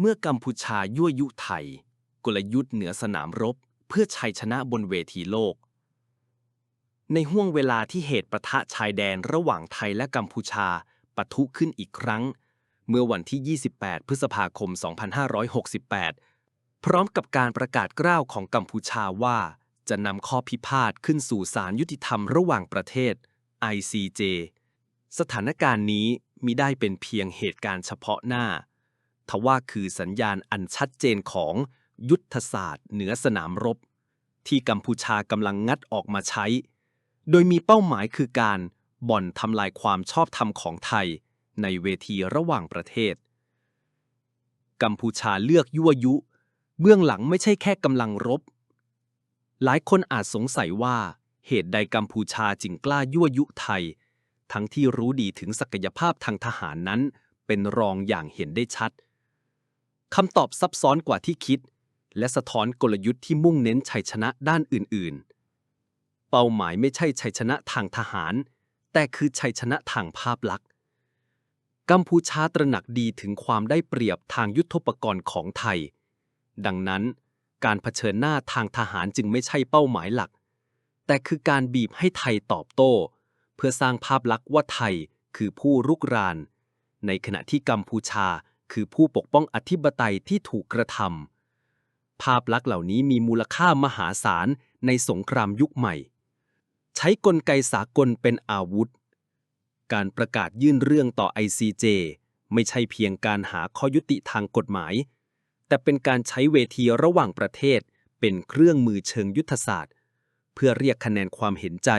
เมื่อกัมพูชายั่วยุไทย กลยุทธ์เหนือสนามรบ เพื่อชัยชนะบนเวทีโลก ในห่วงเวลาที่เหตุประทะชายแดนระหว่างไทยและกัมพูชาปะทุขึ้นอีกครั้ง เมื่อวันที่ 28 พฤษภาคม 2568 พร้อมกับการประกาศกล้าวของกัมพูชาว่า จะนำข้อพิพาทขึ้นสู่ศาลยุติธรรมระหว่างประเทศ ICJ สถานการณ์นี้มิได้เป็นเพียงเหตุการณ์เฉพาะหน้า ทว่าคือสัญญาณอันชัดเจนของยุทธศาสตร์เหนือสนามรบ ที่กัมพูชากำลังงัดออกมาใช้ โดยมีเป้าหมายคือการบ่อนทำลายความชอบธรรมของไทย ในเวทีระหว่างประเทศ กัมพูชาเลือกยั่วยุ เบื้องหลังไม่ใช่แค่กำลังรบ หลายคนอาจสงสัยว่าเหตุใดกัมพูชาจึงกล้ายั่วยุไทย ทั้งที่รู้ดีถึงศักยภาพทางทหารนั้นเป็นรองอย่างเห็นได้ชัด คำตอบซับซ้อนกว่าที่คิด และสะท้อนกลยุทธ์ที่มุ่งเน้นชัยชนะด้านอื่น ๆ เป้าหมายไม่ใช่ชัยชนะทางทหาร แต่คือชัยชนะทางภาพลักษณ์ กัมพูชาตระหนักดีถึงความได้เปรียบทางยุทธปกรณ์ของไทย ดังนั้น การเผชิญหน้าทางทหารจึงไม่ใช่เป้าหมายหลัก แต่คือการบีบให้ไทยตอบโต้ เพื่อสร้างภาพลักษณ์ว่าไทยคือผู้รุกราน ในขณะที่กัมพูชา คือผู้ปกป้องอธิปไตยที่ถูกกระทำภาพลักษณ์เหล่านี้มีมูลค่ามหาศาลในสงครามยุคใหม่ ใช้กลไกสากลเป็นอาวุธ การประกาศยื่นเรื่องต่อ ICJ ไม่ใช่เพียงการหาข้อยุติทางกฎหมาย แต่เป็นการใช้เวทีระหว่างประเทศ เป็นเครื่องมือเชิงยุทธศาสตร์ เพื่อเรียกคะแนนความเห็นใจ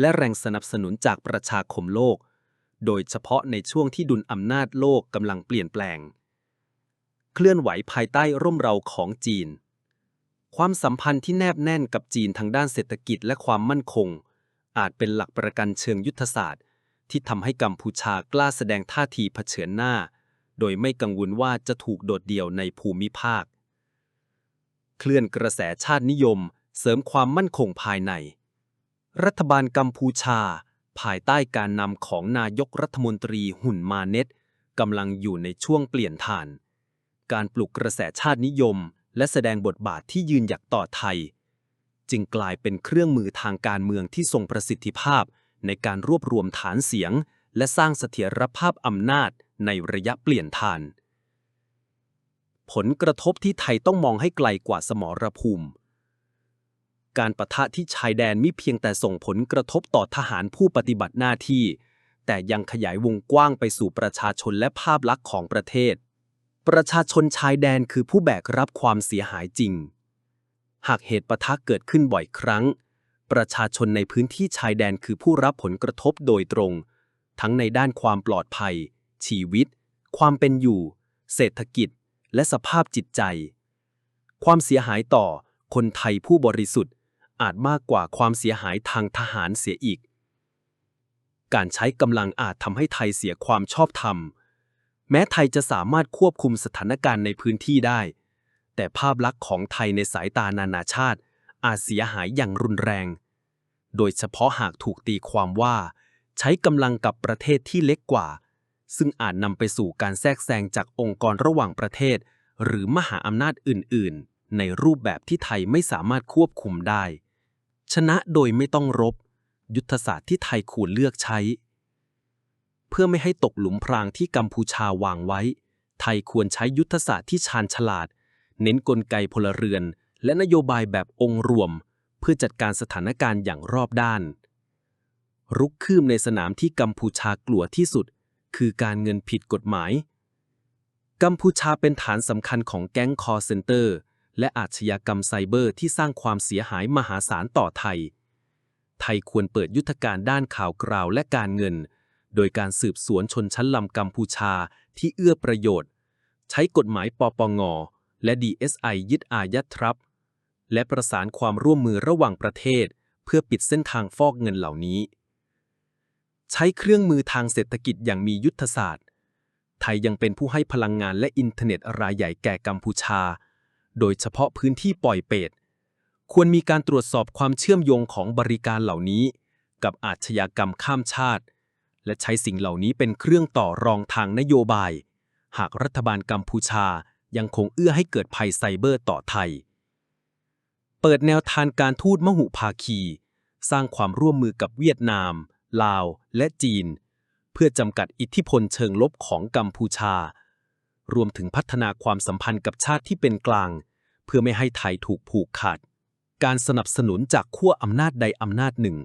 และแรงสนับสนุนจากประชาคมโลก โดยเฉพาะในช่วงที่ดุลอำนาจโลกกำลังเปลี่ยนแปลง เคลื่อนไหวภายใต้ร่มเราของจีน ความสัมพันธ์ที่แนบแน่นกับจีนทางด้านเศรษฐกิจและความมั่นคง อาจเป็นหลักประกันเชิงยุทธศาสตร์ ที่ทำให้กัมพูชากล้าแสดงท่าทีเผชิญหน้า โดยไม่กังวลว่าจะถูกโดดเดี่ยวในภูมิภาค เคลื่อนกระแสชาตินิยม เสริมความมั่นคงภายใน รัฐบาลกัมพูชา ภายใต้การนำของนายกรัฐมนตรีหุ่นมาเน็ตกำลังอยู่ในช่วงเปลี่ยนผ่าน การปลุกกระแสชาตินิยม และแสดงบทบาทที่ยืนหยัดต่อไทย จึงกลายเป็นเครื่องมือทางการเมืองที่ทรงประสิทธิภาพ ในการรวบรวมฐานเสียง และสร้างเสถียรภาพอำนาจในระยะเปลี่ยนผ่าน ผลกระทบที่ไทยต้องมองให้ไกลกว่าสมรภูมิ การประทะที่ชายแดนมิเพียงแต่ส่งผลกระทบต่อทหารผู้ปฏิบัติหน้าที่ แต่ยังขยายวงกว้างไปสู่ประชาชนและภาพลักษณ์ของประเทศ ประชาชนชายแดนคือผู้แบกรับความเสียหายจริง หากเหตุประทะเกิดขึ้นบ่อยครั้ง ประชาชนในพื้นที่ชายแดนคือผู้รับผลกระทบโดยตรง ทั้งในด้านความปลอดภัย ชีวิต ความเป็นอยู่ เศรษฐกิจ และสภาพจิตใจ ความเสียหายต่อคนไทยผู้บริสุทธิ์ อาจมากกว่าความเสียหายทางทหารเสียอีก การใช้กำลังอาจทำให้ไทยเสียความชอบธรรม แม้ไทยจะสามารถควบคุมสถานการณ์ในพื้นที่ได้ แต่ภาพลักษณ์ของไทยในสายตานานาชาติ อาจเสียหายอย่างรุนแรง โดยเฉพาะหากถูกตีความว่า ใช้กำลังกับประเทศที่เล็กกว่า ซึ่งอาจนำไปสู่การแทรกแซงจากองค์กรระหว่างประเทศ หรือมหาอำนาจอื่น ๆในรูปแบบที่ไทยไม่สามารถควบคุมได้ ชนะโดยไม่ต้องรบ ยุทธศาสตร์ที่ไทยควรเลือกใช้ เพื่อไม่ให้ตกหลุมพรางที่กัมพูชาวางไว้ ไทยควรใช้ยุทธศาสตร์ที่ชาญฉลาด เน้นนกลไกพลเรือน และนโยบายแบบองค์รวม เพื่อจัดการสถานการณ์อย่างรอบด้าน รุกคืบในสนามที่กัมพูชากลัวที่สุด คือการเงินผิดกฎหมาย กัมพูชาเป็นฐานสำคัญของแก๊งคอร์เซนเตอร์ และอาชญากรรมไซเบอร์ที่สร้างความเสียหายมหาศาลต่อไทย ไทยควรเปิดยุทธการด้านข่าวกราวและการเงิน โดยการสืบสวนชนชั้นลำกัมพูชาที่เอื้อประโยชน์ ใช้กฎหมายปปง และ DSI ยึดอายัดทรัพย์ และประสานความร่วมมือระหว่างประเทศ เพื่อปิดเส้นทางฟอกเงินเหล่านี้ ใช้เครื่องมือทางเศรษฐกิจอย่างมียุทธศาสตร์ ไทยยังเป็นผู้ให้พลังงานและอินเทอร์เน็ตรายใหญ่แก่กัมพูชา โดยเฉพาะพื้นที่ปล่อยเปตควรมีการตรวจสอบความเชื่อมโยงของบริการเหล่านี้ กับอาชญากรรมข้ามชาติ และใช้สิ่งเหล่านี้เป็นเครื่องต่อรองทางนโยบาย หากรัฐบาลกัมพูชายังคงเอื้อให้เกิดภัยไซเบอร์ต่อไทย เปิดแนวทางการทูตมหุภาคี สร้างความร่วมมือกับเวียดนาม ลาว และจีน เพื่อจำกัดอิทธิพลเชิงลบของกัมพูชา รวมถึงพัฒนาความสัมพันธ์กับชาติที่เป็นกลาง เพื่อไม่ให้ไทยถูกผูกขาด การสนับสนุนจากขั้วอำนาจใดอำนาจหนึ่ง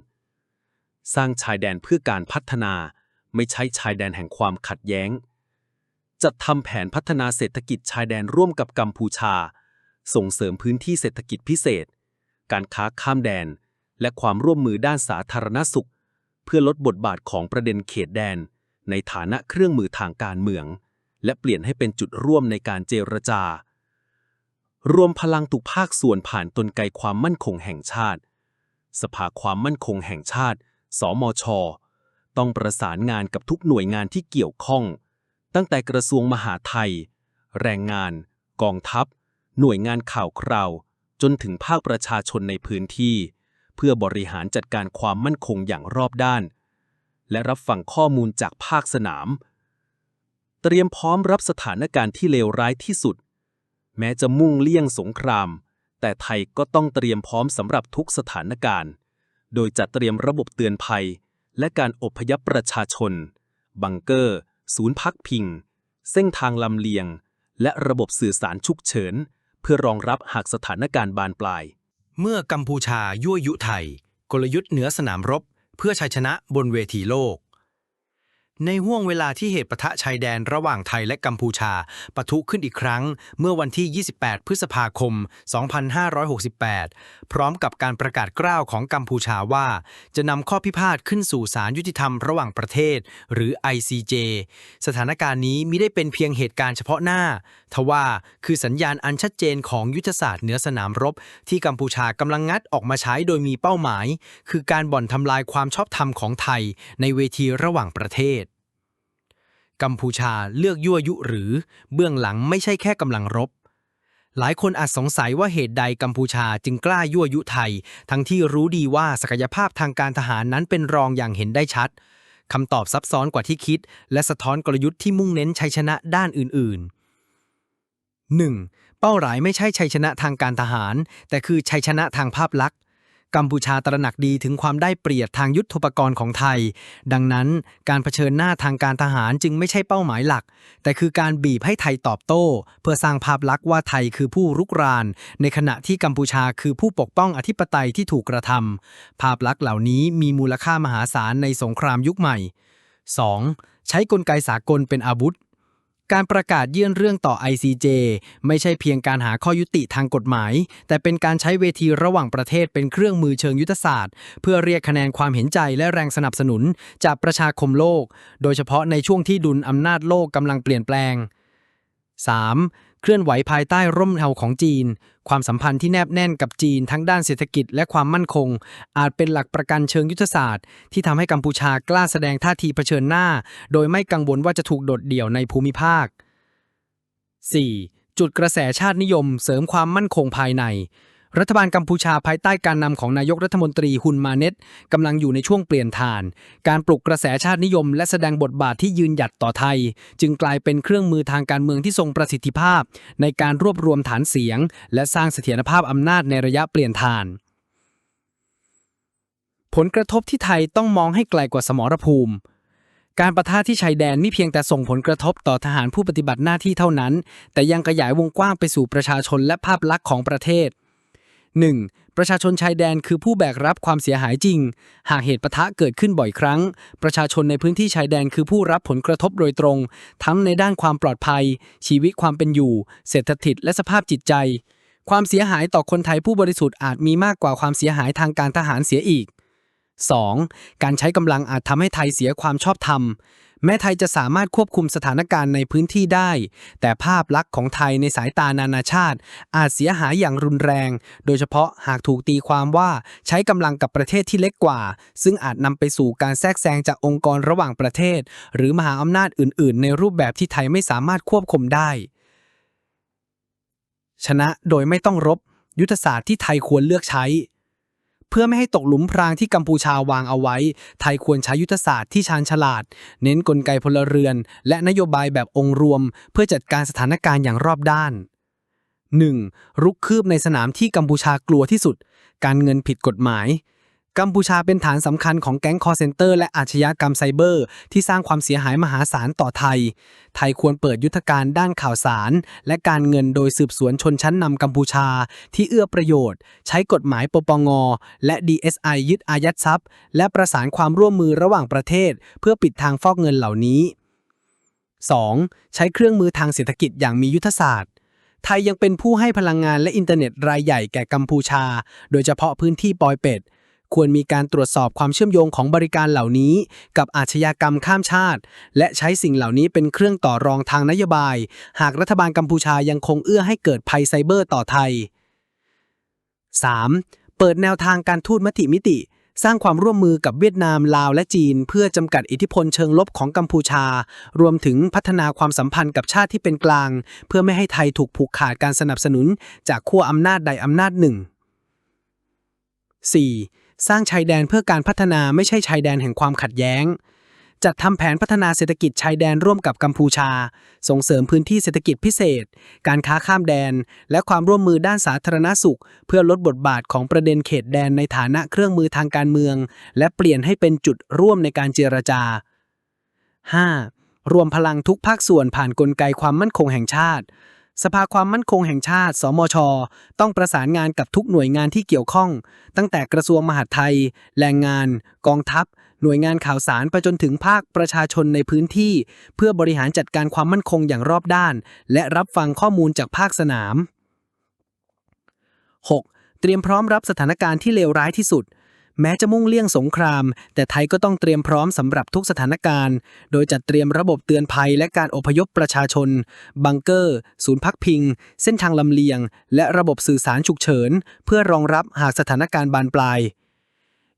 สร้างชายแดนเพื่อการพัฒนาไม่ใช่ชายแดนแห่งความขัดแย้ง จัดทำแผนพัฒนาเศรษฐกิจชายแดนร่วมกับกัมพูชา ส่งเสริมพื้นที่เศรษฐกิจพิเศษ การค้าข้ามแดน และความร่วมมือด้านสาธารณสุข เพื่อลดบทบาทของประเด็นเขตแดน ในฐานะเครื่องมือทางการเมือง และเปลี่ยนให้เป็นจุดร่วมในการเจรจา รวมพลังทุกภาคส่วนผ่านตนไกความมั่นคงแห่งชาติ สภาความมั่นคงแห่งชาติ สมช ต้องประสานงานกับทุกหน่วยงานที่เกี่ยวข้อง ตั้งแต่กระทรวงมหาดไทย แรงงาน กองทัพ หน่วยงานข่าวคราว จนถึงภาคประชาชนในพื้นที่ เพื่อบริหารจัดการความมั่นคงอย่างรอบด้าน และรับฟังข้อมูลจากภาคสนาม เตรียมพร้อมรับสถานการณ์ที่เลวร้ายที่สุด แม้จะมุ่งเลี่ยงสงคราม แต่ไทยก็ต้องเตรียมพร้อมสำหรับทุกสถานการณ์ โดยจัดเตรียมระบบเตือนภัย และการอพยพประชาชน บังเกอร์ ศูนย์พักพิง เส้นทางลำเลียง และระบบสื่อสารฉุกเฉิน เพื่อรองรับหากสถานการณ์บานปลาย เมื่อกัมพูชายั่วยุไทย กลยุทธ์เหนือสนามรบ เพื่อชัยชนะบนเวทีโลก ในห่วงเวลาที่เหตุปะทะชายแดนระหว่างไทยและกัมพูชาปะทุขึ้นอีกครั้ง เมื่อวันที่ 28 พฤษภาคม 2568 พร้อมกับการประกาศกล้าวของกัมพูชาว่า จะนำข้อพิพาทขึ้นสู่ศาลยุติธรรมระหว่างประเทศ หรือ ICJ สถานการณ์นี้มิได้เป็นเพียงเหตุการณ์เฉพาะหน้า ทว่าคือสัญญาณอันชัดเจนของยุทธศาสตร์เหนือสนามรบ ที่กัมพูชากำลังงัดออกมาใช้โดยมีเป้าหมาย คือการบ่อนทำลายความชอบธรรมของไทย ในเวทีระหว่างประเทศ กัมพูชาเลือกยั่วยุหรือเบื้องหลังไม่ใช่แค่กำลังรบ หลายคนอาจสงสัยว่าเหตุใดกัมพูชาจึงกล้ายั่วยุไทย ทั้งที่รู้ดีว่าศักยภาพทางการทหารนั้นเป็นรองอย่างเห็นได้ชัดคำตอบซับซ้อนกว่าที่คิด และสะท้อนกลยุทธ์ที่มุ่งเน้นชัยชนะด้านอื่น ๆ 1. เป้าหมายไม่ใช่ชัยชนะทางการทหาร แต่คือชัยชนะทางภาพลักษณ์ กัมพูชาตระหนักดีถึงความได้เปรียบทางยุทธปกรณ์ของไทย ดังนั้นการเผชิญหน้าทางการทหารจึงไม่ใช่เป้าหมายหลัก แต่คือการบีบให้ไทยตอบโต้ เพื่อสร้างภาพลักษณ์ว่าไทยคือผู้รุกราน ในขณะที่กัมพูชาคือผู้ปกป้องอธิปไตยที่ถูกกระทำภาพลักษณ์เหล่านี้มีมูลค่ามหาศาลในสงครามยุคใหม่ 2. ใช้กลไกสากลเป็นอาวุธ การประกาศยื่นเรื่องต่อ ICJ ไม่ใช่เพียงการหาข้อยุติทางกฎหมาย แต่เป็นการใช้เวทีระหว่างประเทศเป็นเครื่องมือเชิงยุทธศาสตร์ เพื่อเรียกคะแนนความเห็นใจและแรงสนับสนุนจากประชาคมโลก โดยเฉพาะในช่วงที่ดุลอำนาจโลกกำลังเปลี่ยนแปลง 3. เคลื่อนไหวภายใต้ร่มเงาของจีน ความสัมพันธ์ที่แนบแน่นกับจีนทั้งด้านเศรษฐกิจและความมั่นคง อาจเป็นหลักประกันเชิงยุทธศาสตร์ ที่ทำให้กัมพูชากล้าแสดงท่าทีเผชิญหน้า โดยไม่กังวลว่าจะถูกโดดเดี่ยวในภูมิภาค 4. จุดกระแสชาตินิยมเสริมความมั่นคงภายใน รัฐบาลกัมพูชาภายใต้การนำของนายกรัฐมนตรีฮุนมาเน็ตกำลังอยู่ในช่วงเปลี่ยนผ่าน การปลุกกระแสชาตินิยม และแสดงบทบาทที่ยืนหยัดต่อไทย จึงกลายเป็นเครื่องมือทางการเมืองที่ทรงประสิทธิภาพ ในการรวบรวมฐานเสียง และสร้างเสถียรภาพอำนาจในระยะเปลี่ยนผ่าน ผลกระทบที่ไทยต้องมองให้ไกลกว่าสมรภูมิการประทะที่ชายแดนไม่เพียงแต่ส่งผลกระทบต่อทหารผู้ปฏิบัติหน้าที่เท่านั้น แต่ยังขยายวงกว้างไปสู่ประชาชนและภาพลักษณ์ของประเทศ 1. ประชาชนชายแดนคือผู้แบกรับความเสียหายจริง หากเหตุปะทะเกิดขึ้นบ่อยครั้ง ประชาชนในพื้นที่ชายแดนคือผู้รับผลกระทบโดยตรง ทั้งในด้านความปลอดภัย ชีวิตความเป็นอยู่ เศรษฐกิจและสภาพจิตใจ ความเสียหายต่อคนไทยผู้บริสุทธิ์อาจมีมากกว่าความเสียหายทางการทหารเสียอีก 2. การใช้กำลังอาจทำให้ไทยเสียความชอบธรรม แม้ไทยจะสามารถควบคุมสถานการณ์ในพื้นที่ได้ แต่ภาพลักษณ์ของไทยในสายตานานาชาติ อาจเสียหายอย่างรุนแรง โดยเฉพาะหากถูกตีความว่าใช้กำลังกับประเทศที่เล็กกว่า ซึ่งอาจนำไปสู่การแทรกแซงจากองค์กรระหว่างประเทศ หรือมหาอำนาจอื่น ๆ ในรูปแบบที่ไทยไม่สามารถควบคุมได้ ชนะโดยไม่ต้องรบ ยุทธศาสตร์ที่ไทยควรเลือกใช้ เพื่อไม่ให้ตกหลุมพรางที่กัมพูชาวางเอาไว้ ไทยควรใช้ยุทธศาสตร์ที่ชาญฉลาด เน้นกลไกพลเรือน และนโยบายแบบองค์รวม เพื่อจัดการสถานการณ์อย่างรอบด้าน 1. รุกคืบในสนามที่กัมพูชากลัวที่สุด การเงินผิดกฎหมาย กัมพูชาเป็นฐานสำคัญของแก๊งคอร์เซนเตอร์และอาชญากรรมไซเบอร์ ที่สร้างความเสียหายมหาศาลต่อไทย ไทยควรเปิดยุทธการด้านข่าวสาร และการเงินโดยสืบสวนชนชั้นนำกัมพูชา ที่เอื้อประโยชน์ ใช้กฎหมายปปง และ DSI ยึดอายัดทรัพย์ และประสานความร่วมมือระหว่างประเทศ เพื่อปิดทางฟอกเงินเหล่านี้ 2. ใช้เครื่องมือทางเศรษฐกิจอย่างมียุทธศาสตร์ไทยยังเป็นผู้ให้พลังงานและอินเทอร์เน็ตรายใหญ่แก่กัมพูชา โดยเฉพาะพื้นที่ปอยเป็ด ควรมีการตรวจสอบความเชื่อมโยงของบริการเหล่านี้ กับอาชญากรรมข้ามชาติ และใช้สิ่งเหล่านี้เป็นเครื่องต่อรองทางนโยบาย หากรัฐบาลกัมพูชายังคงเอื้อให้เกิดภัยไซเบอร์ต่อไทย 3. เปิดแนวทางการทูตมติมิติ สร้างความร่วมมือกับเวียดนามลาวและจีน เพื่อจำกัดอิทธิพลเชิงลบของกัมพูชา รวมถึงพัฒนาความสัมพันธ์กับชาติที่เป็นกลาง เพื่อไม่ให้ไทยถูกผูกขาดการสนับสนุน จากขั้วอำนาจใดอำนาจหนึ่ง 4. สร้างชายแดนเพื่อการพัฒนาไม่ใช่ชายแดนแห่งความขัดแย้ง จัดทำแผนพัฒนาเศรษฐกิจชายแดนร่วมกับกัมพูชา ส่งเสริมพื้นที่เศรษฐกิจพิเศษ การค้าข้ามแดน และความร่วมมือด้านสาธารณสุข เพื่อลดบทบาทของประเด็นเขตแดนในฐานะเครื่องมือทางการเมือง และเปลี่ยนให้เป็นจุดร่วมในการเจรจา 5. รวมพลังทุกภาคส่วนผ่านกลไกความมั่นคงแห่งชาติ สภาความมั่นคงแห่งชาติ สมช ต้องประสานงานกับทุกหน่วยงานที่เกี่ยวข้อง ตั้งแต่กระทรวงมหาดไทย แรงงาน กองทัพ หน่วยงานข่าวสารไปจนถึงภาคประชาชนในพื้นที่ เพื่อบริหารจัดการความมั่นคงอย่างรอบด้าน และรับฟังข้อมูลจากภาคสนาม 6. เตรียมพร้อมรับสถานการณ์ที่เลวร้ายที่สุด แม้จะมุ่งเลี่ยงสงคราม แต่ไทยก็ต้องเตรียมพร้อมสำหรับทุกสถานการณ์ โดยจัดเตรียมระบบเตือนภัยและการอพยพประชาชน บังเกอร์ ศูนย์พักพิง เส้นทางลำเลียง และระบบสื่อสารฉุกเฉิน เพื่อรองรับหากสถานการณ์บานปลาย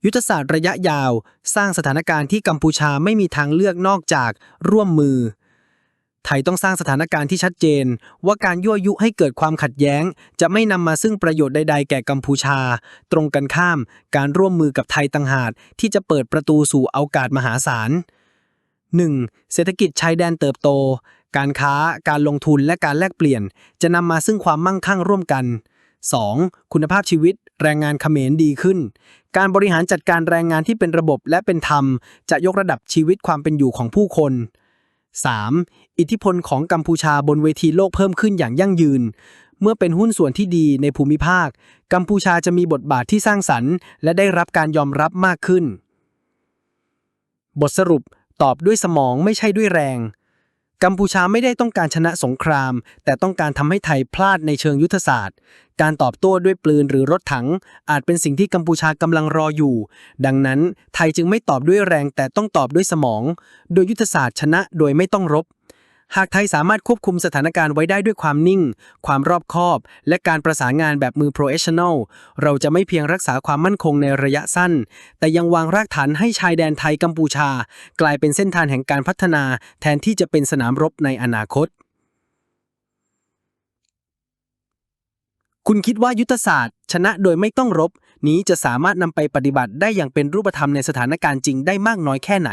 ยุทธศาสตร์ระยะยาว สร้างสถานการณ์ที่กัมพูชาไม่มีทางเลือกนอกจากร่วมมือ ไทยต้องสร้างสถานการณ์ที่ชัดเจน ว่าการยั่วยุให้เกิดความขัดแย้ง จะไม่นำมาซึ่งประโยชน์ใดๆ แก่กัมพูชา ตรงกันข้าม การร่วมมือกับไทยต่างหากที่จะเปิดประตูสู่โอกาสมหาศาล 1. เศรษฐกิจชายแดนเติบโต การค้า การลงทุนและการแลกเปลี่ยน จะนำมาซึ่งความมั่งคั่งร่วมกัน 2. คุณภาพชีวิต แรงงานเขมรดีขึ้น การบริหารจัดการแรงงานที่เป็นระบบและเป็นธรรม จะยกระดับชีวิตความเป็นอยู่ของผู้คน 3. อิทธิพลของกัมพูชาบนเวทีโลกเพิ่มขึ้นอย่างยั่งยืน เมื่อเป็นหุ้นส่วนที่ดีในภูมิภาค กัมพูชาจะมีบทบาทที่สร้างสรรค์ และได้รับการยอมรับมากขึ้น บทสรุปตอบด้วยสมองไม่ใช่ด้วยแรง กัมพูชาไม่ได้ต้องการชนะสงคราม แต่ต้องการทำให้ไทยพลาดในเชิงยุทธศาสตร์ การตอบโต้ด้วยปืนหรือรถถัง อาจเป็นสิ่งที่กัมพูชากำลังรออยู่ ดังนั้นไทยจึงไม่ตอบด้วยแรงแต่ต้องตอบด้วยสมอง โดยยุทธศาสตร์ชนะโดยไม่ต้องรบ หากไทยสามารถควบคุมสถานการณ์ไว้ได้ด้วยความนิ่ง ความรอบคอบ และการประสานงานแบบมือ professional เราจะไม่เพียงรักษาความมั่นคงในระยะสั้น แต่ยังวางรากฐานให้ชายแดนไทยกัมพูชา กลายเป็นเส้นทางแห่งการพัฒนา แทนที่จะเป็นสนามรบในอนาคต คุณคิดว่ายุทธศาสตร์ ชนะโดยไม่ต้องรบ นี้จะสามารถนำไปปฏิบัติได้อย่างเป็นรูปธรรมในสถานการณ์จริงได้มากน้อยแค่ไหน